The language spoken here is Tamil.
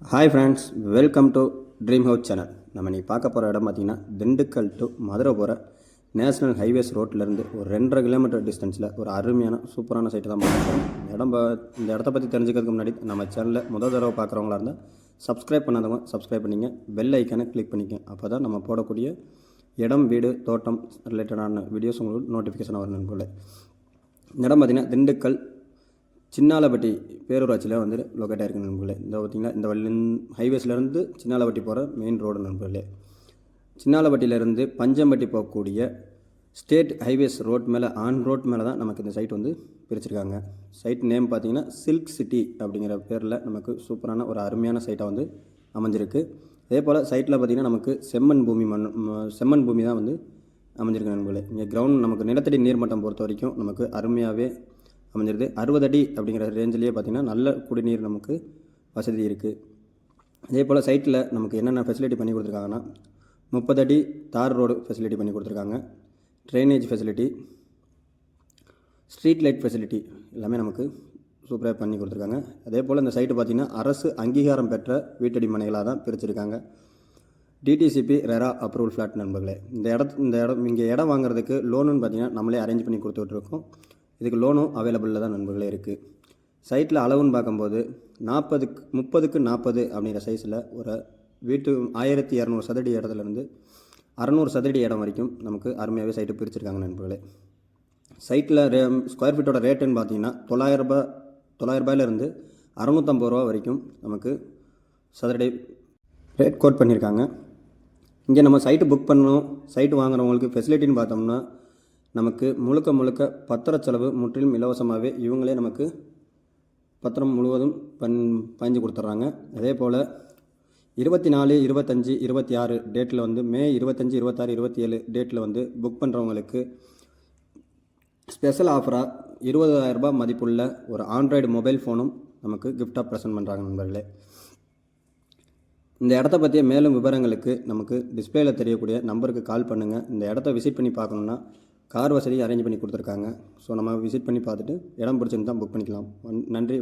Hi friends welcome to dream house channel நம்ம நீ பார்க்க போகிற இடம் பார்த்தீங்கன்னா திண்டுக்கல் டு மதுரை போகிற நேஷனல் ஹைவேஸ் ரோட்லேருந்து ஒரு ரெண்டரை கிலோமீட்டர் டிஸ்டன்ஸில் ஒரு அருமையான சூப்பரான சைட்டு தான் பார்க்குறோம் இடம் இந்த இடத்த பற்றி தெரிஞ்சுக்கிறதுக்கு முன்னாடி நம்ம சேனலில் முதல் தடவை பார்க்குறவங்களா இருந்தால் சப்ஸ்கிரைப் பண்ணாதவங்க சப்ஸ்கிரைப் பண்ணிங்க. பெல் ஐக்கானை கிளிக் பண்ணிக்க அப்போ தான் நம்ம போடக்கூடிய இடம் வீடு தோட்டம் ரிலேட்டடான வீடியோஸ் உங்களுக்கு நோட்டிஃபிகேஷன் வரும் நண்பர்களே. இந்த இடம் பார்த்தீங்கன்னா திண்டுக்கல் சின்னாலப்பட்டி பேரூராட்சியில் வந்து லொக்கேட் ஆகிருக்கு நண்பர்களே. இந்த பார்த்திங்கன்னா இந்த வழி ஹைவேஸ்லேருந்து சின்னாலப்பட்டி போகிற மெயின் ரோடு நண்பர்களே. சின்னாலப்பட்டியிலேருந்து பஞ்சம்பட்டி போகக்கூடிய ஸ்டேட் ஹைவேஸ் ரோட் மேலே ஆன் ரோட் மேலே தான் நமக்கு இந்த சைட் வந்து பிரிச்சிருக்காங்க. சைட் நேம் பார்த்தீங்கன்னா சில்க் சிட்டி அப்படிங்கிற பேரில் நமக்கு சூப்பரான ஒரு அருமையான சைட்டாக வந்து அமைஞ்சிருக்கு. அதே போல் சைட்டில் பார்த்தீங்கன்னா நமக்கு செம்மண் பூமி மண் செம்மண் பூமி தான் வந்து அமைஞ்சிருக்கு நண்பர்களே. இங்கே கிரவுண்ட் நமக்கு நிலத்தடி நீர்மட்டம் பொறுத்த வரைக்கும் நமக்கு அருமையாகவே அமைஞ்சிருது. அறுபது அடி அப்படிங்கிற ரேஞ்சிலேயே பார்த்திங்கன்னா நல்ல குடிநீர் நமக்கு வசதி இருக்குது அதே போல் சைட்டில் நமக்கு என்னென்ன ஃபெசிலிட்டி பண்ணி கொடுத்துருக்காங்கன்னா முப்பது அடி தார் ரோடு ஃபெசிலிட்டி பண்ணி கொடுத்துருக்காங்க. Drainage facility street light facility எல்லாமே நமக்கு சூப்பராக பண்ணி கொடுத்துருக்காங்க. அதே போல் இந்த சைட்டு பார்த்திங்கன்னா அரசு அங்கீகாரம் பெற்ற வீட்டடி மனைகளாக தான் பிரிச்சிருக்காங்க. டிடிசிபி ரெரா அப்ரூவல் ஃப்ளாட் நண்பர்களே இந்த இடத்து இந்த இடம் இங்கே இடம் வாங்குறதுக்கு லோனுன்னு பார்த்தீங்கன்னா நம்மளே அரேஞ்ச் பண்ணி கொடுத்துட்ருக்கோம். இதுக்கு லோனும் அவைலபிளில் தான் நண்பர்களே இருக்குது சைட்டில் அளவுன்னு பார்க்கும்போது நாற்பதுக்கு முப்பதுக்கு நாற்பது அப்படிங்கிற சைஸில் ஒரு வீட்டு ஆயிரத்தி இரநூறு சதுரடி இடத்துலேருந்து அறநூறு சதுரடி இடம் வரைக்கும் நமக்கு அருமையாகவே சைட்டு பிரிச்சிருக்காங்க நண்பர்களே. சைட்டில் ரே ஸ்கொயர் ஃபீட்டோட ரேட்டுன்னு பார்த்தீங்கன்னா தொள்ளாயிரரூபா ரூபாய் தொள்ளாயிரம் ரூபாயிலேருந்து அறநூற்றம்பது ரூபா வரைக்கும் நமக்கு சதுரடி ரேட் கோட் பண்ணியிருக்காங்க இங்கே நம்ம சைட்டு புக் பண்ணணும் சைட்டு வாங்குறவங்களுக்கு ஃபெசிலிட்டின்னு பார்த்தோம்னா நமக்கு முழுக்க முழுக்க பத்திர செலவு முற்றிலும் இலவசமாகவே இவங்களே நமக்கு பத்திரம் முழுவதும் பன் பயஞ்சு கொடுத்துட்றாங்க. அதே போல் இருபத்தி நாலு இருபத்தஞ்சி இருபத்தி ஆறு டேட்டில் வந்து மே இருபத்தஞ்சி இருபத்தாறு இருபத்தி ஏழு டேட்டில் வந்து புக் பண்ணுறவங்களுக்கு ஸ்பெஷல் ஆஃபராக இருபதாயிரரூபா மதிப்புள்ள ஒரு ஆண்ட்ராய்டு மொபைல் ஃபோனும் நமக்கு கிஃப்டாக ப்ரெசென்ட் பண்ணுறாங்க நண்பர்களே. இந்த இடத்த பற்றிய மேலும் விவரங்களுக்கு நமக்கு டிஸ்பிளேயில் தெரியக்கூடிய நம்பருக்கு கால் பண்ணுங்கள் இந்த இடத்த விசிட் பண்ணி பார்க்கணுன்னா கார் வசதி அரேஞ்ச் பண்ணி கொடுத்துருக்காங்க. ஸோ நம்ம விசிட் பண்ணி பார்த்துட்டு இடம் பிடிச்சிருந்தா புக் பண்ணிக்கலாம். நன்றி.